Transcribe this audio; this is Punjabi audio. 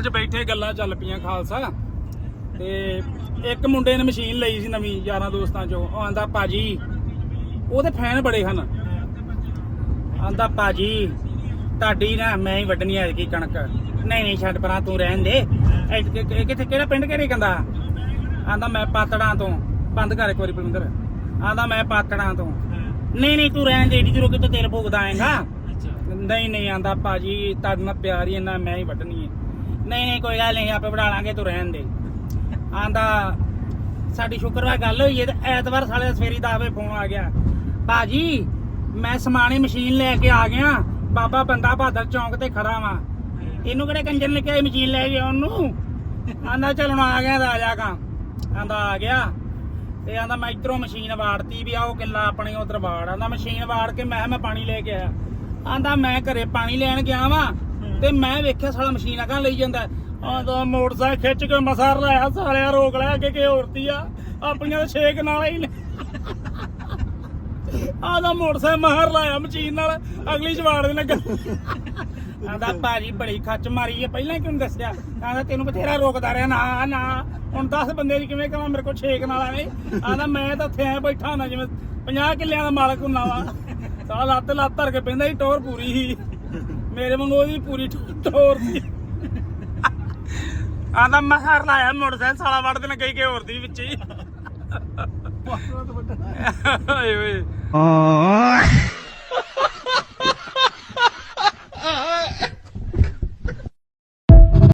'ਚ ਬੈਠੇ ਗੱਲਾਂ ਚੱਲ ਪਈਆਂ ਖਾਲਸਾ। ਤੇ ਇੱਕ ਮੁੰਡੇ ਨੇ ਮਸ਼ੀਨ ਲਈ ਸੀ ਨਵੀਂ ਯਾਰਾਂ ਦੋਸਤਾਂ 'ਚੋਂ। ਉਹ ਆਂਦਾ ਭਾਜੀ ਉਹਦੇ ਫੈਨ ਬੜੇ ਹਨ। ਆਂਦਾ ਭਾਜੀ ਤੁਹਾਡੀ ਨਾ ਮੈਂ ਹੀ ਵੱਢਣੀ ਐ ਕੀ ਕਣਕ। ਨਹੀਂ ਨਹੀਂ ਛੱਡ ਪਰਾਂ ਤੂੰ ਰਹਿਣ ਦੇ। ਇਹ ਕਿੱਥੇ ਕਿਹੜਾ ਪਿੰਡ ਕਿਹੜੇ ਕਹਿੰਦਾ ਆਂਦਾ ਮੈਂ ਪਾਤੜਾਂ ਤੋਂ। ਬੰਦ ਕਰ ਇੱਕ ਵਾਰੀ ਬਲਵਿੰਦਰ ਆਂਦਾ ਮੈਂ ਪਾਤੜਾਂ ਤੋਂ। ਨਹੀਂ ਨਹੀਂ ਤੂੰ ਰਹਿਣ ਦੇ ਏਡੀ ਜਦੋਂ ਕਿਤੇ ਤੇਲ ਫੂਕਦਾ ਆਏਗਾ ਨਹੀਂ ਨਹੀਂ ਆਂਦਾ ਭਾਜੀ ਤੁਹਾਡੇ ਨਾਲ ਪਿਆਰ ਹੀ ਇੰਨਾ ਮੈਂ ਹੀ ਵੱਢਣੀ ਹੈ ਨਹੀਂ ਨਹੀਂ, ਕੋਈ ਗੱਲ ਨਹੀਂ, ਆਪੇ ਬਣਾ ਲਾਂਗੇ, ਤੂੰ ਰਹਿਣ ਦੇ। ਆਂਦਾ, ਸਾਡੀ ਸ਼ੁੱਕਰਵਾਰ ਗੱਲ ਹੋਈ ਹੈ ਤੇ ਐਤਵਾਰ ਸਾਲੇ ਸਵੇਰੀ ਦਾ ਆਵੇ ਫੋਨ ਆ ਗਿਆ। ਭਾਜੀ, ਮੈਂ ਸਮਾਣੇ ਮਸ਼ੀਨ ਲੈ ਕੇ ਆ ਗਿਆ, ਬਾਬਾ ਬੰਦਾ ਬਹਾਦਰ ਚੌਂਕ ਤੇ ਖੜਾ ਵਾਂ। ਇਹਨੂੰ ਕਿਹੜੇ ਕੰਜਰ ਨੇ ਕਿਹਾ ਮਸ਼ੀਨ ਲੈ ਗਿਆ ਉਹਨੂੰ ਆਂਦਾ, ਚੱਲ ਹੁਣ ਆ ਗਿਆ, ਤਾਂ ਆ ਜਾ ਕਾਂ। ਆਂਦਾ, ਆ ਗਿਆ। ਤੇ ਆਂਦਾ, ਮੈਂ ਇਧਰੋਂ ਮਸ਼ੀਨ ਵਾੜਤੀ ਵੀ ਆ, ਉਹ ਕਿੱਲਾ ਆਪਣੀ ਉਧਰ ਵਾੜ। ਆਂਦਾ, ਮਸ਼ੀਨ ਵਾੜ ਕੇ ਮੈਂ ਕਿਹਾ, ਮੈਂ ਪਾਣੀ ਲੈ ਕੇ ਆਇਆ। ਆਂਦਾ, ਮੈਂ ਘਰੇ ਪਾਣੀ ਲੈਣ ਗਿਆ ਵਾਂ ਤੇ ਮੈਂ ਵੇਖਿਆ ਸਾਲਾ ਮਸ਼ੀਨ ਅਗਾਂ ਲਈ ਜਾਂਦਾ। ਆਂਦਾ ਮੋਟਰਸਾਈਕਲ ਖਿੱਚ ਕੇ ਮਸਾਰ ਲਾਇਆ ਸਾਲਿਆ ਰੋਕ ਲਿਆ ਕਿ ਕਿ ਔਰਤੀ ਆ, ਆਪਣੀਆਂ ਤਾਂ ਛੇਕ ਨਾਲ ਹੀ ਨੇ। ਆਂਦਾ ਮੋਟਰਸਾਈਕਲ ਮਾਰ ਲਾਇਆ ਮਸ਼ੀਨ ਨਾਲ, ਅਗਲੀ ਜਵਾੜ ਦੇ ਲੱਗਾ ਆਂਦਾ, ਭਾਜੀ ਬੜੀ ਖੱਚ ਮਾਰੀ ਹੈ ਪਹਿਲਾਂ ਕਿਉਂ ਦੱਸਿਆ। ਆਂਦਾ, ਤੈਨੂੰ ਬਥੇਰਾ ਰੋਕਦਾ ਰਿਹਾ, ਨਾ ਨਾ। ਹੁਣ 10 ਬੰਦੇ ਦੀ ਕਿਵੇਂ ਕਹਾਂ ਮੇਰੇ ਕੋਲ ਛੇਕ ਨਾਲ ਆਵੇਂ ਆਂਦਾ, ਮੈਂ ਤਾਂ ਉੱਥੇ ਐ ਬੈਠਾ ਹੁੰਦਾ, ਜਿਵੇਂ 50 ਕਿੱਲਿਆਂ ਦਾ ਮਾਲਕ ਹੁੰਦਾ ਵਾ। ਸਾਲਾ ਲੱਤ ਲੱਤ ਧਰ ਕੇ ਪੈਂਦਾ ਸੀ, ਟੌਰ ਪੂਰੀ ਸੀ। ਮੇਰੇ ਵਾਂਗੂ ਉਹਦੀ ਪੂਰੀ ਸੀ ਆਂਦਾ ਮੈਂ ਹਰ ਲਾਇਆ ਮੋਟਰਸਾਈਕਲ ਸਾਲਾ ਵੜ ਦੇਣਾ ਕਈ ਕਈ ਹੋਰ ਦੀ ਵਿੱਚ ਹੀ। ਓਏ ਓਏ